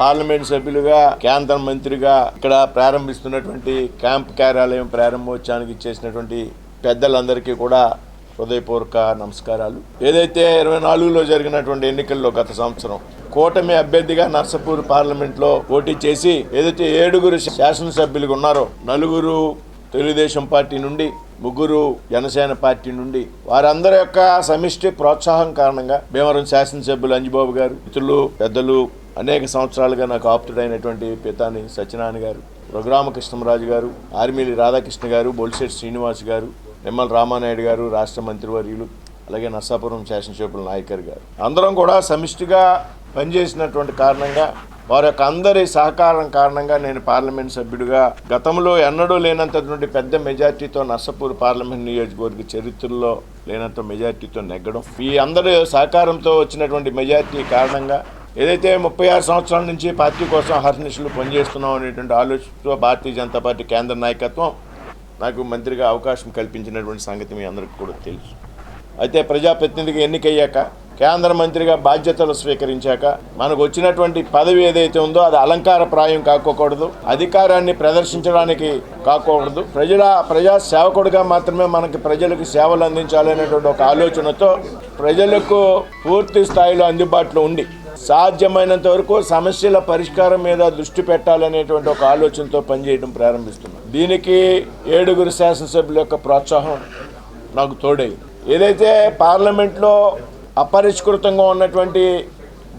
Parliament సభ్యులుగా కేంద్ర మంత్రిగా ఇక్కడ ప్రారంభిస్తున్నటువంటి క్యాంప్ కార్యాలయం ప్రారంభోత్సవానికి ఇచ్చేసినటువంటి పెద్దలందరికీ కూడా హృదయపూర్వక నమస్కారాలు. ఏదైతే ఇరవై నాలుగులో జరిగినటువంటి ఎన్నికల్లో గత సంవత్సరం కూటమి అభ్యర్థిగా నర్సపూర్ పార్లమెంట్లో పోటీ చేసి ఏదైతే ఏడుగురు శాసనసభ్యులుగా ఉన్నారో నలుగురు తెలుగుదేశం పార్టీ నుండి ముగ్గురు జనసేన పార్టీ నుండి వారందరి యొక్క సమిష్టి ప్రోత్సాహం కారణంగా భీమవరం శాసనసభ్యులు అంజిబాబు గారు ఇతరులు పెద్దలు అనేక సంవత్సరాలుగా నాకు ఆప్తుడైనటువంటి పితాని సత్యనారాయణ గారు రఘురామకృష్ణరాజు గారు ఆర్మీలి రాధాకృష్ణ గారు బొలిశెట్టి శ్రీనివాస్ గారు నిమ్మల రామానాయుడు గారు రాష్ట్ర మంత్రివర్యులు అలాగే నర్సాపురం శాసనసభ్యుల నాయకర్ గారు. అందరం కూడా సమిష్టిగా పనిచేసినటువంటి కారణంగా వారి యొక్క అందరి సహకారం కారణంగా నేను పార్లమెంట్ సభ్యుడిగా గతంలో ఎన్నడూ లేనంతటువంటి పెద్ద మెజార్టీతో నర్సపూర్ పార్లమెంట్ నియోజకవర్గ చరిత్రలో లేనంత మెజార్టీతో నెగ్గడం. ఈ అందరి సహకారంతో వచ్చినటువంటి మెజార్టీ కారణంగా ఏదైతే ముప్పై ఆరు సంవత్సరాల నుంచి పార్టీ కోసం హర్నిషులు పనిచేస్తున్నాం అనేటువంటి ఆలోచనతో భారతీయ జనతా పార్టీ కేంద్ర నాయకత్వం నాకు మంత్రిగా అవకాశం కల్పించినటువంటి సంగతి మీ అందరికీ కూడా తెలుసు. అయితే ప్రజాప్రతినిధిగా ఎన్నికయ్యాక కేంద్ర మంత్రిగా బాధ్యతలు స్వీకరించాక మనకు వచ్చినటువంటి పదవి ఏదైతే ఉందో అది అలంకార ప్రాయం కాకోకూడదు అధికారాన్ని ప్రదర్శించడానికి కాకూడదు ప్రజల ప్రజా సేవకుడిగా మాత్రమే మనకి ప్రజలకు సేవలు అందించాలనేటువంటి ఒక ఆలోచనతో ప్రజలకు పూర్తి స్థాయిలో అందుబాటులో ఉండి సాధ్యమైనంత వరకు సమస్యల పరిష్కారం మీద దృష్టి పెట్టాలనేటువంటి ఒక ఆలోచనతో పనిచేయడం ప్రారంభిస్తున్నాం. దీనికి ఏడుగురు శాసనసభ్యుల యొక్క ప్రోత్సాహం నాకు తోడైంది. ఏదైతే పార్లమెంట్లో అపరిష్కృతంగా ఉన్నటువంటి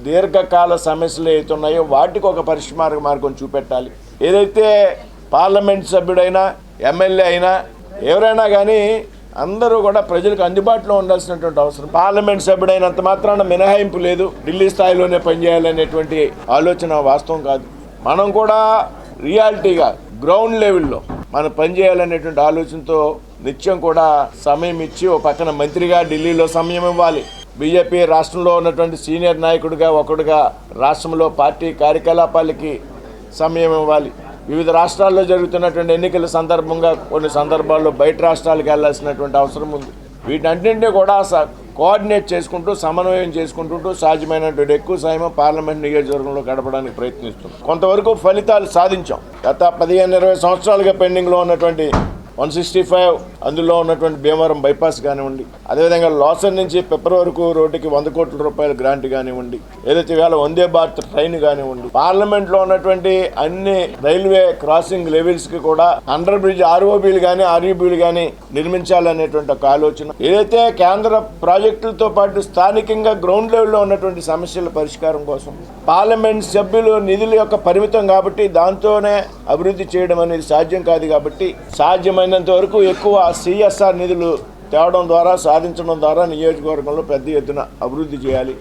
దీర్ఘకాల సమస్యలు ఏవైతే ఉన్నాయో వాటికి ఒక పరిష్కార మార్గం చూపెట్టాలి. ఏదైతే పార్లమెంట్ సభ్యుడైనా ఎమ్మెల్యే అయినా ఎవరైనా కానీ అందరూ కూడా ప్రజలకు అందుబాటులో ఉండాల్సినటువంటి అవసరం. పార్లమెంట్ సభ్యుడైనంత మాత్రాన మినహాయింపు లేదు. ఢిల్లీ స్థాయిలోనే పనిచేయాలనేటువంటి ఆలోచన వాస్తవం కాదు. మనం కూడా రియాలిటీగా గ్రౌండ్ లెవెల్లో మనం పనిచేయాలనేటువంటి ఆలోచనతో నిత్యం కూడా సమయం ఇచ్చి ఓ పక్కన మంత్రిగా ఢిల్లీలో సమయం ఇవ్వాలి. బీజేపీ రాష్ట్రంలో ఉన్నటువంటి సీనియర్ నాయకుడిగా ఒకడుగా రాష్ట్రంలో పార్టీ కార్యకలాపాలకి సమయం ఇవ్వాలి. వివిధ రాష్ట్రాల్లో జరుగుతున్నటువంటి ఎన్నికల సందర్భంగా కొన్ని సందర్భాల్లో బయట రాష్ట్రాలకు వెళ్ళాల్సినటువంటి అవసరం ఉంది. వీటన్నింటినీ కూడా స- కోఆర్డినేట్ చేసుకుంటూ సమన్వయం చేసుకుంటుంటూ సాధ్యమైనటువంటి ఎక్కువ సమయం పార్లమెంట్ నియోజకవర్గంలో గడపడానికి ప్రయత్నిస్తున్నాం. కొంతవరకు ఫలితాలు సాధించాం. గత పదిహేను ఇరవై సంవత్సరాలుగా పెండింగ్లో ఉన్నటువంటి వన్ సిక్స్టీ ఫైవ్ అందులో ఉన్నటువంటి భీమవరం బైపాస్ కానివ్వండి. అదేవిధంగా లాసన్ నుంచి పెప్పర్ వరకు రోడ్డుకి వంద కోట్ల రూపాయల గ్రాంట్ కానివ్వండి. ఏదైతే వేళ వందే భారత్ ట్రైన్ కానివ్వండి. పార్లమెంట్లో ఉన్నటువంటి అన్ని రైల్వే క్రాసింగ్ లెవెల్స్కి కూడా అండర్ బ్రిడ్జ్ ఆర్ఓబీలు కానీ ఆర్యూబీలు కానీ నిర్మించాలనేటువంటి ఒక ఆలోచన. ఏదైతే కేంద్ర ప్రాజెక్టులతో పాటు స్థానికంగా గ్రౌండ్ లెవెల్లో ఉన్నటువంటి సమస్యల పరిష్కారం కోసం పార్లమెంట్ సభ్యులు నిధుల యొక్క పరిమితం కాబట్టి దాంతోనే అభివృద్ధి చేయడం అనేది సాధ్యం కాదు కాబట్టి సాధ్యమైనంత వరకు ఎక్కువ సిఎస్ఆర్ నిధులు తేవడం ద్వారా సాధించడం ద్వారా నియోజకవర్గంలో పెద్ద ఎత్తున అభివృద్ధి చేయాలి.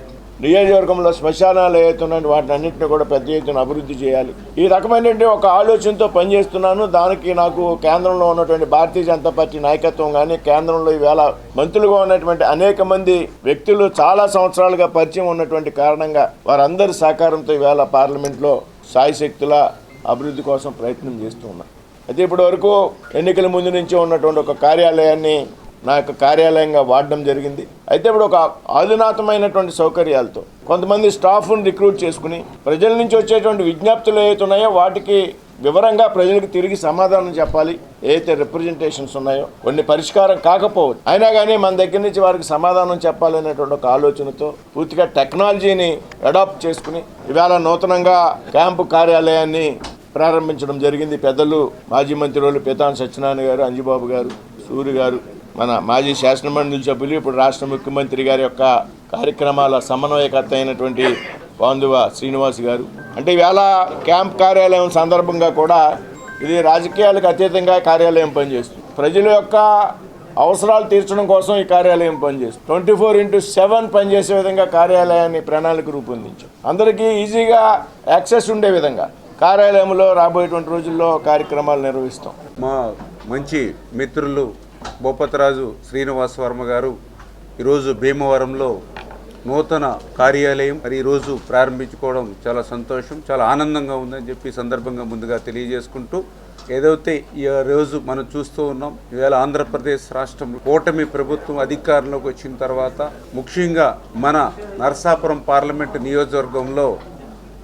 నియోజకవర్గంలో శ్మశానాలు ఏతున్నాయి వాటిని అన్నింటినీ కూడా పెద్ద ఎత్తున అభివృద్ధి చేయాలి. ఈ రకమైనటువంటి ఒక ఆలోచనతో పనిచేస్తున్నాను. దానికి నాకు కేంద్రంలో ఉన్నటువంటి భారతీయ జనతా పార్టీ నాయకత్వం కానీ కేంద్రంలో ఈవేళ మంత్రులుగా ఉన్నటువంటి అనేక మంది వ్యక్తులు చాలా సంవత్సరాలుగా పరిచయం ఉన్నటువంటి కారణంగా వారందరి సహకారంతో ఈవేళ పార్లమెంట్లో సాయశక్తుల అభివృద్ధి కోసం ప్రయత్నం చేస్తూ ఉన్నారు అయితే ఇప్పటి వరకు ఎన్నికల ముందు నుంచి ఉన్నటువంటి ఒక కార్యాలయాన్ని నా యొక్క కార్యాలయంగా వాడడం జరిగింది. అయితే ఇప్పుడు ఒక అధునాతమైనటువంటి సౌకర్యాలతో కొంతమంది స్టాఫ్ను రిక్రూట్ చేసుకుని ప్రజల నుంచి వచ్చేటువంటి విజ్ఞప్తులు ఏవైతే ఉన్నాయో వాటికి వివరంగా ప్రజలకు తిరిగి సమాధానం చెప్పాలి. ఏదైతే రిప్రజెంటేషన్స్ ఉన్నాయో కొన్ని పరిష్కారం కాకపోవచ్చు. అయినా కానీ మన దగ్గర నుంచి వారికి సమాధానం చెప్పాలనేటువంటి ఒక ఆలోచనతో పూర్తిగా టెక్నాలజీని అడాప్ట్ చేసుకుని ఇవాళ నూతనంగా క్యాంపు కార్యాలయాన్ని ప్రారంభించడం జరిగింది. పెద్దలు మాజీ మంత్రులు పితాన్ సత్యనారాయణ గారు అంజుబాబు గారు సూరి గారు మన మాజీ శాసనమండలి సభ్యులు ఇప్పుడు రాష్ట్ర ముఖ్యమంత్రి గారి యొక్క కార్యక్రమాల సమన్వయకర్త అయినటువంటి పాందువ శ్రీనివాస్ గారు. అంటే ఇవాళ క్యాంప్ కార్యాలయం సందర్భంగా కూడా ఇది రాజకీయాలకు అతీతంగా కార్యాలయం పనిచేస్తుంది. ప్రజల యొక్క అవసరాలు తీర్చడం కోసం ఈ కార్యాలయం పనిచేస్తుంది. ట్వంటీ ఫోర్ ఇంటూ సెవెన్ పనిచేసే విధంగా కార్యాలయాన్ని ప్రణాళిక రూపొందించాం. అందరికీ ఈజీగా యాక్సెస్ ఉండే విధంగా. కార్యాలయంలో రాబోయేటువంటి రోజుల్లో కార్యక్రమాలు నిర్వహిస్తాం. మా మంచి మిత్రులు బొప్పతరాజు శ్రీనివాస వర్మ గారు ఈరోజు భీమవరంలో నూతన కార్యాలయం మరి ఈరోజు ప్రారంభించుకోవడం చాలా సంతోషం చాలా ఆనందంగా ఉందని చెప్పి సందర్భంగా ముందుగా తెలియజేసుకుంటూ ఏదైతే ఈ రోజు మనం చూస్తూ ఉన్నాం ఇవాళ ఆంధ్రప్రదేశ్ రాష్ట్రంలో కూటమి ప్రభుత్వం అధికారంలోకి వచ్చిన తర్వాత ముఖ్యంగా మన నరసాపురం పార్లమెంటు నియోజకవర్గంలో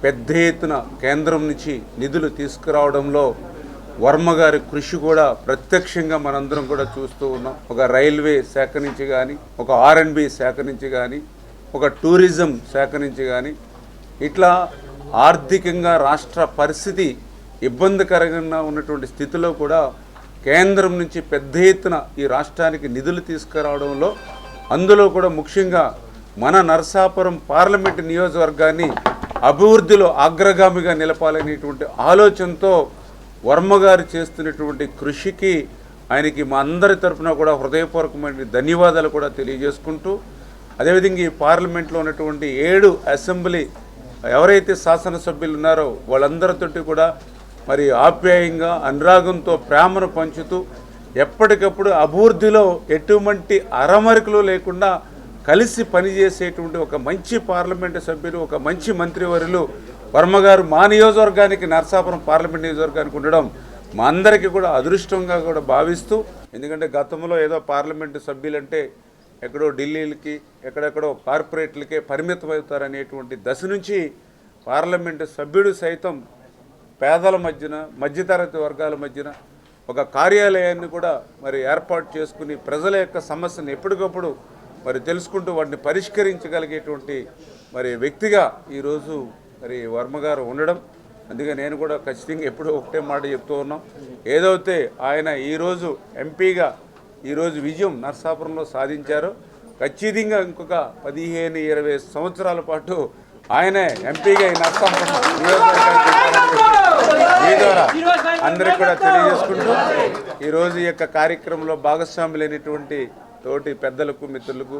పెద్ద ఎత్తున కేంద్రం నుంచి నిధులు తీసుకురావడంలో వర్మ గారి కృషి కూడా ప్రత్యక్షంగా మనందరం కూడా చూస్తూ ఉన్నాం. ఒక రైల్వే శాఖ నుంచి కానీ ఒక ఆర్ఎండ్బి శాఖ నుంచి కానీ ఒక టూరిజం శాఖ నుంచి కానీ ఇట్లా ఆర్థికంగా రాష్ట్ర పరిస్థితి ఇబ్బందికరంగా ఉన్నటువంటి స్థితిలో కూడా కేంద్రం నుంచి పెద్ద ఎత్తున ఈ రాష్ట్రానికి నిధులు తీసుకురావడంలో అందులో కూడా ముఖ్యంగా మన నరసాపురం పార్లమెంటు నియోజకవర్గాన్ని అభివృద్ధిలో అగ్రగామిగా నిలపాలనేటువంటి ఆలోచనతో వర్మగారు చేస్తున్నటువంటి కృషికి ఆయనకి మా అందరి తరఫున కూడా హృదయపూర్వకమైన ధన్యవాదాలు కూడా తెలియజేసుకుంటూ అదేవిధంగా ఈ పార్లమెంట్లో ఉన్నటువంటి ఏడు అసెంబ్లీ ఎవరైతే శాసనసభ్యులు ఉన్నారో వాళ్ళందరితోటి కూడా మరి ఆప్యాయంగా అనురాగంతో ప్రేమను పంచుతూ ఎప్పటికప్పుడు అభివృద్ధిలో ఎటువంటి అరమరికలు లేకుండా కలిసి పనిచేసేటువంటి ఒక మంచి పార్లమెంటు సభ్యులు ఒక మంచి మంత్రివర్యులు వర్మగారు మా నియోజకవర్గానికి నర్సాపురం పార్లమెంట్ నియోజకవర్గానికి ఉండడం మా అందరికీ కూడా అదృష్టంగా కూడా భావిస్తూ ఎందుకంటే గతంలో ఏదో పార్లమెంటు సభ్యులంటే ఎక్కడో ఢిల్లీలకి ఎక్కడెక్కడో కార్పొరేట్లకే పరిమితం అవుతారనేటువంటి దశ నుంచి పార్లమెంటు సభ్యుడు సైతం పేదల మధ్యన మధ్యతరగతి వర్గాల మధ్యన ఒక కార్యాలయాన్ని కూడా మరి ఏర్పాటు చేసుకుని ప్రజల యొక్క సమస్యను ఎప్పటికప్పుడు మరి తెలుసుకుంటూ వాటిని పరిష్కరించగలిగేటువంటి మరి వ్యక్తిగా ఈరోజు మరి వర్మ గారు ఉండడం. అందుకే నేను కూడా ఖచ్చితంగా ఎప్పుడూ ఒకటే మాట చెప్తూ ఉన్నాం. ఏదైతే ఆయన ఈరోజు ఎంపీగా ఈరోజు విజయం నర్సాపురంలో సాధించారో ఖచ్చితంగా ఇంకొక పదిహేను ఇరవై సంవత్సరాల పాటు ఆయనే ఎంపీగా ఈ నర్సాపురం నియోజకవర్గానికి మీ ద్వారా అందరికి కూడా తెలియజేసుకుంటూ ఈరోజు ఈ యొక్క కార్యక్రమంలో భాగస్వాములైనటువంటి తోటి పెద్దలకు మిత్రులకు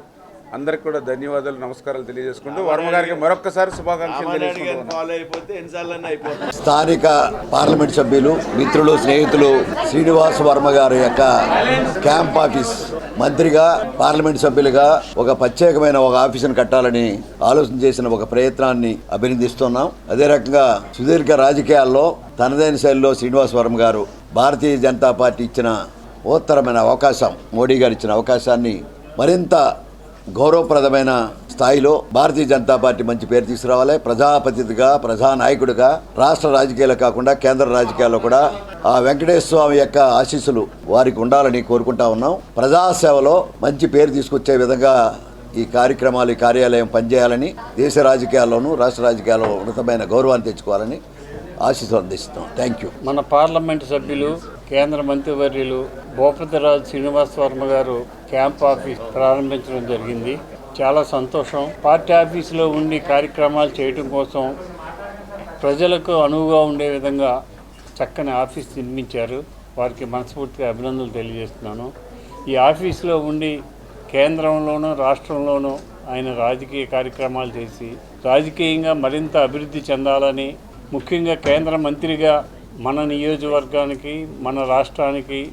అందరికి కూడా ధన్యవాదాలు నమస్కారాలు తెలియజేసుకుంటూ వర్మ గారికి మరొక్కసారి శుభాకాంక్షలు స్థానిక పార్లమెంట్ సభ్యులు మిత్రులు స్నేహితులు శ్రీనివాస్ వర్మ గారి యొక్క క్యాంప్ ఆఫీస్ మంత్రిగా పార్లమెంట్ సభ్యులుగా ఒక ప్రత్యేకమైన ఒక ఆఫీసును కట్టాలని ఆలోచన చేసిన ఒక ప్రయత్నాన్ని అభినందిస్తున్నాం. అదే రకంగా సుదీర్ఘ రాజకీయాల్లో తనదైన శైలిలో శ్రీనివాస్ వర్మ గారు భారతీయ జనతా పార్టీ ఇచ్చిన ఉత్తరమైన అవకాశం మోడీ గారు ఇచ్చిన అవకాశాన్ని మరింత గౌరవప్రదమైన స్థాయిలో భారతీయ జనతా పార్టీ మంచి పేరు తీసుకురావాలి. ప్రజాపతిగా ప్రజానాయకుడిగా రాష్ట్ర రాజకీయాలు కాకుండా కేంద్ర రాజకీయాల్లో కూడా ఆ వెంకటేశ్వర స్వామి యొక్క ఆశీస్సులు వారికి ఉండాలని కోరుకుంటా ఉన్నాం. ప్రజాసేవలో మంచి పేరు తీసుకొచ్చే విధంగా ఈ కార్యక్రమాలు ఈ కార్యాలయం పనిచేయాలని దేశ రాజకీయాల్లోనూ రాష్ట్ర రాజకీయాల్లో ఉన్నతమైన గౌరవాన్ని తెచ్చుకోవాలని ఆశీస్సులు అందిస్తున్నాం. థ్యాంక్ యూ మన పార్లమెంటు సభ్యులు కేంద్ర మంత్రివర్యులు భూపతిరాజు శ్రీనివాస్ వర్మ గారు క్యాంప్ ఆఫీస్ ప్రారంభించడం జరిగింది. చాలా సంతోషం. పార్టీ ఆఫీసులో ఉండి కార్యక్రమాలు చేయటం కోసం ప్రజలకు అనువుగా ఉండే విధంగా చక్కని ఆఫీస్ నిర్మించారు. వారికి మనస్ఫూర్తిగా అభినందనలు తెలియజేస్తున్నాను. ఈ ఆఫీసులో ఉండి కేంద్రంలోనూ రాష్ట్రంలోనూ ఆయన రాజకీయ కార్యక్రమాలు చేసి రాజకీయంగా మరింత అభివృద్ధి చెందాలని ముఖ్యంగా కేంద్ర మంత్రిగా మన నియోజకవర్గానికి మన రాష్ట్రానికి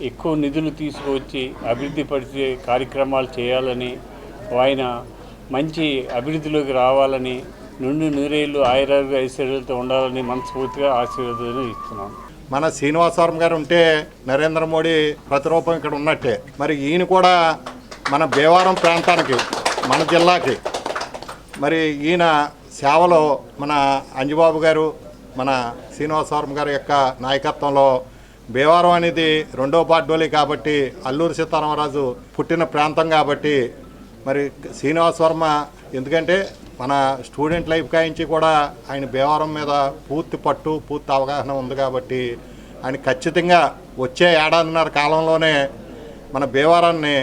ఎక్కువ నిధులు తీసుకువచ్చి అభివృద్ధి పరిచే కార్యక్రమాలు చేయాలని ఆయన మంచి అభివృద్ధిలోకి రావాలని నుండి నూరేళ్ళు ఆయురారోగ్య ఐశ్వర్యాలతో ఉండాలని మనస్ఫూర్తిగా ఆశీర్వాదాలు ఇస్తున్నాను మన శ్రీనివాసవరం గారు ఉంటే నరేంద్ర మోడీ ప్రతిరూపం ఇక్కడ ఉన్నట్టే. మరి ఈయన కూడా మన భీవారం ప్రాంతానికి మన జిల్లాకి మరి ఈయన సేవలో మన అంజబాబు గారు మన శ్రీనివాసవరం గారి యొక్క నాయకత్వంలో భీమవరం అనేది రెండో పార్డోలి కాబట్టి అల్లూరు సీతారామరాజు పుట్టిన ప్రాంతం కాబట్టి మరి శ్రీనివాస్ వర్మ ఎందుకంటే మన స్టూడెంట్ లైఫ్ కాయించి కూడా ఆయన భీమవరం మీద పూర్తి పట్టు పూర్తి అవగాహన ఉంది కాబట్టి ఆయన ఖచ్చితంగా వచ్చే ఏడాదిన్నర కాలంలోనే మన భీమవరాన్ని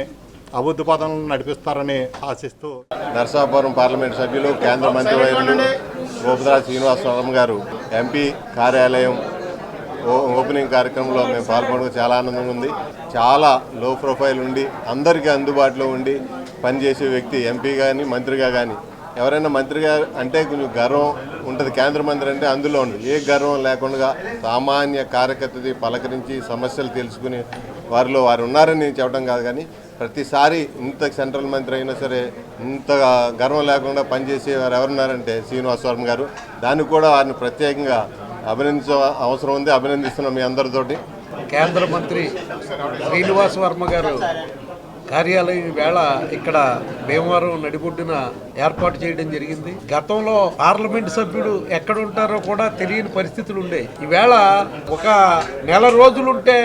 అభివృద్ధి పదంలో నడిపిస్తారని ఆశిస్తూ నర్సాపురం పార్లమెంట్ సభ్యులు కేంద్ర మంత్రివర్యులు గోపరాజ్ శ్రీనివాసరావు గారు ఎంపీ కార్యాలయం ఓ- ఓపెనింగ్ కార్యక్రమంలో మేము పాల్గొనడం చాలా ఆనందంగా ఉంది. చాలా లో ప్రొఫైల్ ఉండి అందరికీ అందుబాటులో ఉండి పనిచేసే వ్యక్తి ఎంపీ కానీ మంత్రిగా కానీ ఎవరైనా మంత్రిగా అంటే కొంచెం గర్వం ఉంటుంది. కేంద్ర మంత్రి అంటే అందులో ఉండదు ఏ గర్వం లేకుండా సామాన్య కార్యకర్తది పలకరించి సమస్యలు తెలుసుకుని వారిలో వారు ఉన్నారని నేను చెప్పడం కాదు కానీ ప్రతిసారి ఇంత సెంట్రల్ మంత్రి అయినా సరే ఇంత గర్వం లేకుండా పనిచేసే వారు ఎవరున్నారంటే శ్రీనివాస్ వర్మ గారు. దానికి కూడా వారిని ప్రత్యేకంగా అభినందించ అవసరం ఉంది. అభినందిస్తున్నాం మీ అందరితోటి. కేంద్ర మంత్రి శ్రీనివాస్ వర్మ గారు కార్యాలయం వేళ ఇక్కడ భీమవరం నడిబొడ్డున ఏర్పాటు చేయడం జరిగింది. గతంలో పార్లమెంట్ సభ్యుడు ఎక్కడ ఉంటారో కూడా తెలియని పరిస్థితులు ఉండే. ఈవేళ ఒక నెల రోజులుంటే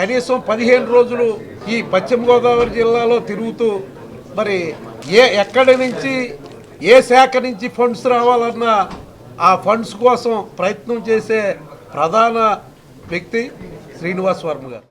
కనీసం పదిహేను రోజులు ఈ పశ్చిమ గోదావరి జిల్లాలో తిరుగుతూ మరి ఏ ఎక్కడి నుంచి ఏ శాఖ నుంచి ఫండ్స్ రావాలన్నా ఆ ఫండ్స్ కోసం ప్రయత్నం చేసే ప్రధాన వ్యక్తి శ్రీనివాస్ వర్మ గారు.